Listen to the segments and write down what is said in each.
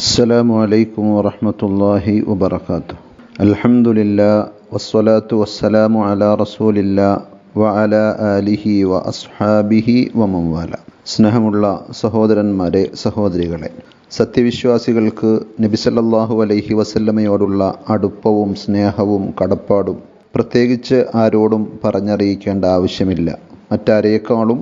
السلام عليكم ورحمة الله وبركاته الحمد لله والصلاة والسلام على رسول الله وعلى آله وأصحابه ومن والاه സ്നേഹമുള്ള സഹോദരന്മാരെ സഹോദരികളെ സത്യവിശ്വാസികൾക്ക് നബിസല്ലാഹു അലൈഹി വസല്ലമയോടുള്ള അടുപ്പവും സ്നേഹവും കടപ്പാടും പ്രത്യേകിച്ച് ആരോടും പറഞ്ഞറിയിക്കേണ്ട ആവശ്യമില്ല മറ്റാരേക്കാളും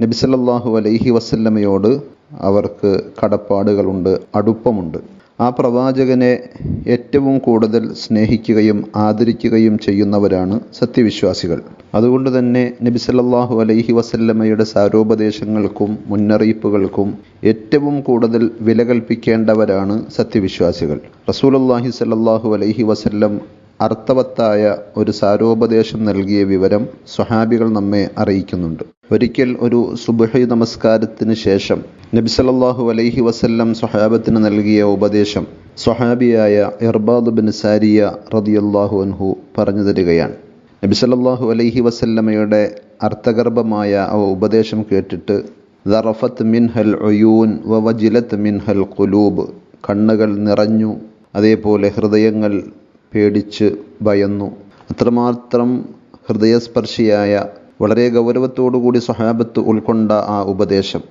നബിസല്ലാഹു അലൈഹി വസല്ലമയോട് അവർക്ക് കടപ്പാടുകളുണ്ട് അടുപ്പമുണ്ട്. ആ പ്രവാചകനെ ഏറ്റവും കൂടുതൽ സ്നേഹിക്കുകയും ആദരിക്കുകയും ചെയ്യുന്നവരാണ് സത്യവിശ്വാസികൾ. അതുകൊണ്ട് തന്നെ നബി സല്ലല്ലാഹു അലൈഹി വസല്ലമ്മയുടെ സാരോപദേശങ്ങൾക്കും മുന്നറിയിപ്പുകൾക്കും ഏറ്റവും കൂടുതൽ വില കൽപ്പിക്കേണ്ടവരാണ് സത്യവിശ്വാസികൾ. റസൂലുള്ളാഹി സല്ലാഹു അലൈഹി വസല്ലം അർത്ഥവത്തായ ഒരു സാരോപദേശം നൽകിയ വിവരം സ്വഹാബികൾ നമ്മെ അറിയിക്കുന്നുണ്ട്. ഒരിക്കൽ ഒരു സുബഹി നമസ്കാരത്തിന് ശേഷം നബി സല്ലല്ലാഹു അലൈഹി വസല്ലം സ്വഹാബത്തിന് നൽകിയ ഉപദേശം സ്വഹാബിയായ ഇർബാദ് ബിൻ സാരിയ റളിയല്ലാഹു അൻഹു പറഞ്ഞു തരികയാണ്. നബി സല്ലല്ലാഹു അലൈഹി വസല്ലമയുടെ അർത്ഥഗർഭമായ ആ ഉപദേശം കേട്ടിട്ട് ദറഫത്ത് മിൻഹൽ ഒയൂൻ വവജിലത്ത് മിൻഹൽ കുലൂബ് കണ്ണുകൾ നിറഞ്ഞു. അതേപോലെ ഹൃദയങ്ങൾ പേടിച്ച് ഭയന്നു. അത്രമാത്രം ഹൃദയസ്പർശിയായ വളരെ ഗൗരവത്തോടുകൂടി സഹാബത്ത് ഉൾക്കൊണ്ട ആ ഉപദേശം.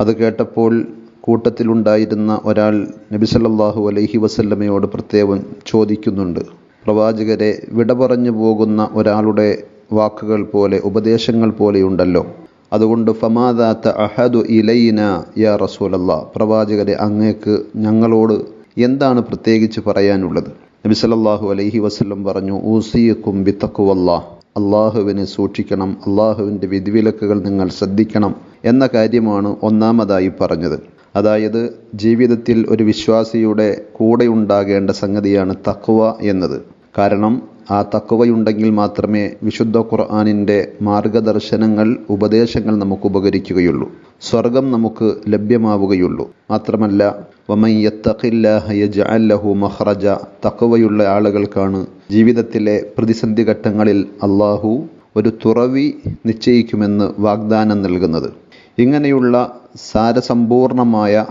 അത് കേട്ടപ്പോൾ കൂട്ടത്തിലുണ്ടായിരുന്ന ഒരാൾ നബി സല്ലല്ലാഹു അലൈഹി വസല്ലമയോട് പ്രത്യേകം ചോദിക്കുന്നുണ്ട്. പ്രവാചകരെ വിട പറഞ്ഞു പോകുന്ന ഒരാളുടെ വാക്കുകൾ പോലെ ഉപദേശങ്ങൾ പോലെയുണ്ടല്ലോ അതുകൊണ്ട് ഫമാദാത്ത അഹദു ഇലൈന യാ റസൂലല്ലാ. പ്രവാചകരെ അങ്ങേക്ക് ഞങ്ങളോട് എന്താണ് പ്രത്യേകിച്ച് പറയാനുള്ളത്? നബി സല്ലാഹു അലൈഹി വസല്ലം പറഞ്ഞു ഊസിയക്കും ബിത്തക്കുവല്ലാ അള്ളാഹുവിനെ സൂക്ഷിക്കണം അള്ളാഹുവിന്റെ വിധിവിലക്കുകൾ നിങ്ങൾ ശ്രദ്ധിക്കണം എന്ന കാര്യമാണ് ഒന്നാമതായി പറഞ്ഞത്. അതായത് ജീവിതത്തിൽ ഒരു വിശ്വാസിയുടെ കൂടെ ഉണ്ടാകേണ്ട സംഗതിയാണ് തക്കുവ എന്നത്. കാരണം ആ തക്കവയുണ്ടെങ്കിൽ മാത്രമേ വിശുദ്ധ ഖുർആാനിന്റെ മാർഗദർശനങ്ങൾ ഉപദേശങ്ങൾ നമുക്ക് ഉപകരിക്കുകയുള്ളൂ. സ്വർഗം നമുക്ക് ലഭ്യമാവുകയുള്ളൂ. മാത്രമല്ല വമയ്യത്തഖില്ലാഹു മഹ്റജ തക്കവയുള്ള ആളുകൾക്കാണ് ജീവിതത്തിലെ പ്രതിസന്ധി ഘട്ടങ്ങളിൽ അള്ളാഹു ഒരു തുറവി നിശ്ചയിക്കുമെന്ന് വാഗ്ദാനം നൽകുന്നത്. ഇങ്ങനെയുള്ള സാരസമ്പൂർണമായ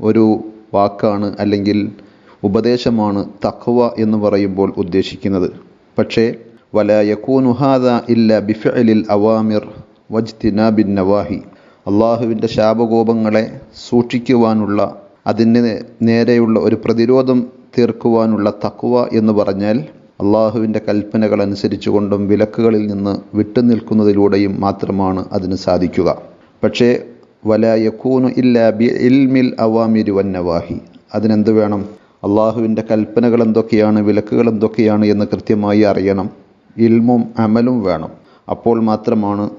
ഒരു വാക്കാണ് അല്ലെങ്കിൽ ഉപദേശമാണ് തഖ്വ എന്ന് പറയുമ്പോൾ ഉദ്ദേശിക്കുന്നത്. പക്ഷേ വല യക്കൂനുഹാദ ഇല്ല ബിഫലിൽ അവാമിർ വജ്തിനാബിൻ നവാഹി. അള്ളാഹുവിന്റെ ശാപകോപങ്ങളെ സൂക്ഷിക്കുവാനുള്ള അതിന് നേരെയുള്ള ഒരു പ്രതിരോധം തീർക്കുവാനുള്ള തക്കുവ എന്ന് പറഞ്ഞാൽ അള്ളാഹുവിന്റെ കൽപ്പനകൾ അനുസരിച്ചു കൊണ്ടും വിലക്കുകളിൽ നിന്ന് വിട്ടുനിൽക്കുന്നതിലൂടെയും മാത്രമാണ് അതിന് സാധിക്കുക. പക്ഷേ വല യക്കൂനു ഇല്ല ബി ഇൽമിൽ അവാമിരു വന്നവാഹി അതിനെന്ത് വേണം? അള്ളാഹുവിന്റെ കൽപ്പനകൾ എന്തൊക്കെയാണ് വിലക്കുകൾ എന്തൊക്കെയാണ് എന്ന് കൃത്യമായി അറിയണം. ഇൽമും അമലും വേണം. അപ്പോൾ മാത്രമാണ്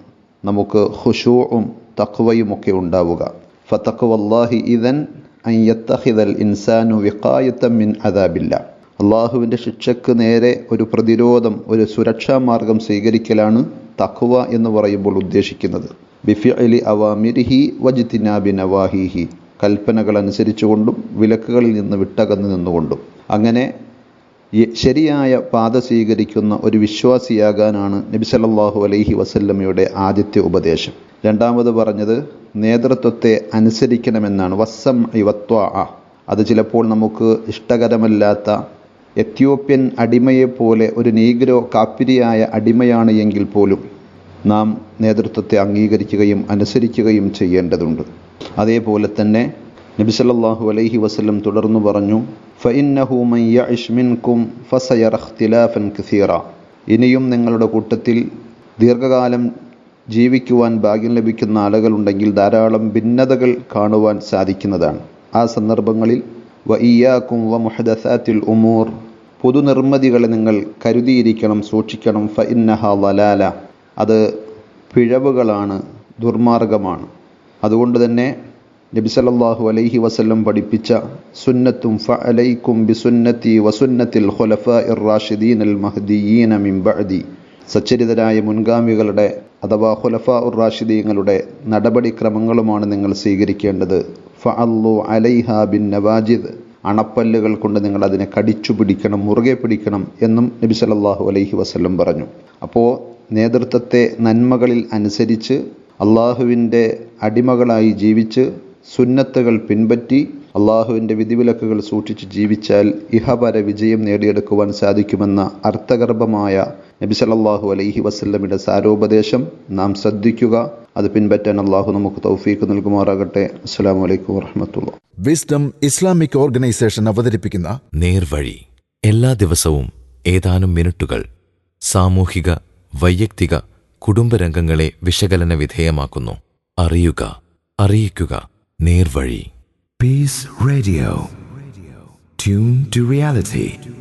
നമുക്ക് ഹുഷൂവും തക്വയുമൊക്കെ ഉണ്ടാവുക. ഫതഖ്വല്ലാഹി ഇതൻ അയ്യത്തഹിദൽ ഇൻസാനു വിക്കായത്തം മിൻ അദാബില്ല. അള്ളാഹുവിന്റെ ശിക്ഷയ്ക്ക് നേരെ ഒരു പ്രതിരോധം ഒരു സുരക്ഷാ മാർഗം സ്വീകരിക്കലാണ് തഖ്വ എന്ന് പറയുമ്പോൾ ഉദ്ദേശിക്കുന്നത്. ബിഫി അലി അവാമിരിഹി വജിത്തിനാബി നവാഹിഹി. കൽപ്പനകൾ അനുസരിച്ചുകൊണ്ടും വിലക്കുകളിൽ നിന്ന് വിട്ടകന്നു നിന്നുകൊണ്ടും. അങ്ങനെ ശരിയായ പാത സ്വീകരിക്കുന്ന ഒരു വിശ്വാസിയാകാനാണ് നബി സല്ലല്ലാഹു അലൈഹി വസല്ലമയുടെ ആദ്യത്തെ ഉപദേശം. രണ്ടാമത് പറഞ്ഞത് നേതൃത്വത്തെ അനുസരിക്കണമെന്നാണ്. വസ്സം ഇവത്വ അത് ചിലപ്പോൾ നമുക്ക് ഇഷ്ടകരമല്ലാത്ത എത്യോപ്യൻ അടിമയെപ്പോലെ ഒരു നീഗ്രോ കാപ്പിരിയായ അടിമയാണ് എങ്കിൽ പോലും നാം നേതൃത്വത്തെ അംഗീകരിക്കുകയും അനുസരിക്കുകയും ചെയ്യേണ്ടതുണ്ട്. അതേപോലെ തന്നെ നബി സല്ലല്ലാഹു അലൈഹി വസല്ലം തുടർന്നു പറഞ്ഞു ഫഇന്നഹു മൻ യഇഷ് മിൻകും കസീറ. ഇനിയും നിങ്ങളുടെ കൂട്ടത്തിൽ ദീർഘകാലം ജീവിക്കുവാൻ ഭാഗ്യം ലഭിക്കുന്ന ആളുകളുണ്ടെങ്കിൽ ധാരാളം ഭിന്നതകൾ കാണുവാൻ സാധിക്കുന്നതാണ്. ആ സന്ദർഭങ്ങളിൽ വ ഇയാക്കും വ മുഹദസാത്തിൽ ഉമൂർ പുതുനിർമ്മിതികളെ നിങ്ങൾ കരുതിയിരിക്കണം സൂക്ഷിക്കണം. ഫ ഇന്നഹ വലാല അത് പിഴവുകളാണ് ദുർമാർഗമാണ്. അതുകൊണ്ട് തന്നെ നബി സല്ലല്ലാഹു അലൈഹി വസല്ലം പഠിപ്പിച്ച സുന്നത്തും ഫ അലൈക്കും ബിസുന്നത്തി വസുന്നത്തിൽ ഖുലഫ ഇർ റാഷിദീൻ അൽ മഹ്ദിയീന മിൻ ബഅദി. സച്ചരിതരായ മുൻഗാമികളുടെ അഥവാ ഖുലഫ ഉർ റാഷിദീങ്ങളുടെ നടപടിക്രമങ്ങളുമാണ് നിങ്ങൾ സ്വീകരിക്കേണ്ടത്. ഫ അല്ലു അലൈഹ ബിൻ നവാജിദ്. അണപ്പല്ലുകൾ കൊണ്ട് നിങ്ങൾ അതിനെ കടിച്ചു പിടിക്കണം മുറുകെ പിടിക്കണം എന്നും നബി സല്ലല്ലാഹു അലൈഹി വസല്ലം പറഞ്ഞു. അപ്പോൾ നേതൃത്വത്തെ നന്മകളിൽ അനുസരിച്ച് അള്ളാഹുവിന്റെ അടിമകളായി ജീവിച്ച് സുന്നത്തുകൾ പിൻപറ്റി അള്ളാഹുവിന്റെ വിധിവിലക്കുകൾ സൂക്ഷിച്ച് ജീവിച്ചാൽ ഇഹപര വിജയം നേടിയെടുക്കുവാൻ സാധിക്കുമെന്ന അർത്ഥഗർഭമായ നബി സല്ലല്ലാഹു അലൈഹി വസല്ലമയുടെ സാരോപദേശം നാം ശ്രദ്ധിക്കുക. അത് പിൻപറ്റാൻ അള്ളാഹു നമുക്ക് തൗഫീക്ക് നൽകുമാറാകട്ടെ. അസ്സാം വലൈക്കും വറഹമത്തുള്ള വിസ്ഡം ഇസ്ലാമിക് ഓർഗനൈസേഷൻ അവതരിപ്പിക്കുന്ന നേർവഴി. എല്ലാ ദിവസവും ഏതാനും മിനിറ്റുകൾ സാമൂഹിക വൈയക്തിക കുടുംബരംഗങ്ങളെ വിശകലന വിധേയമാക്കുന്നു. അറിയുക അറിയിക്കുക. നേർവഴി. Peace radio tune to reality.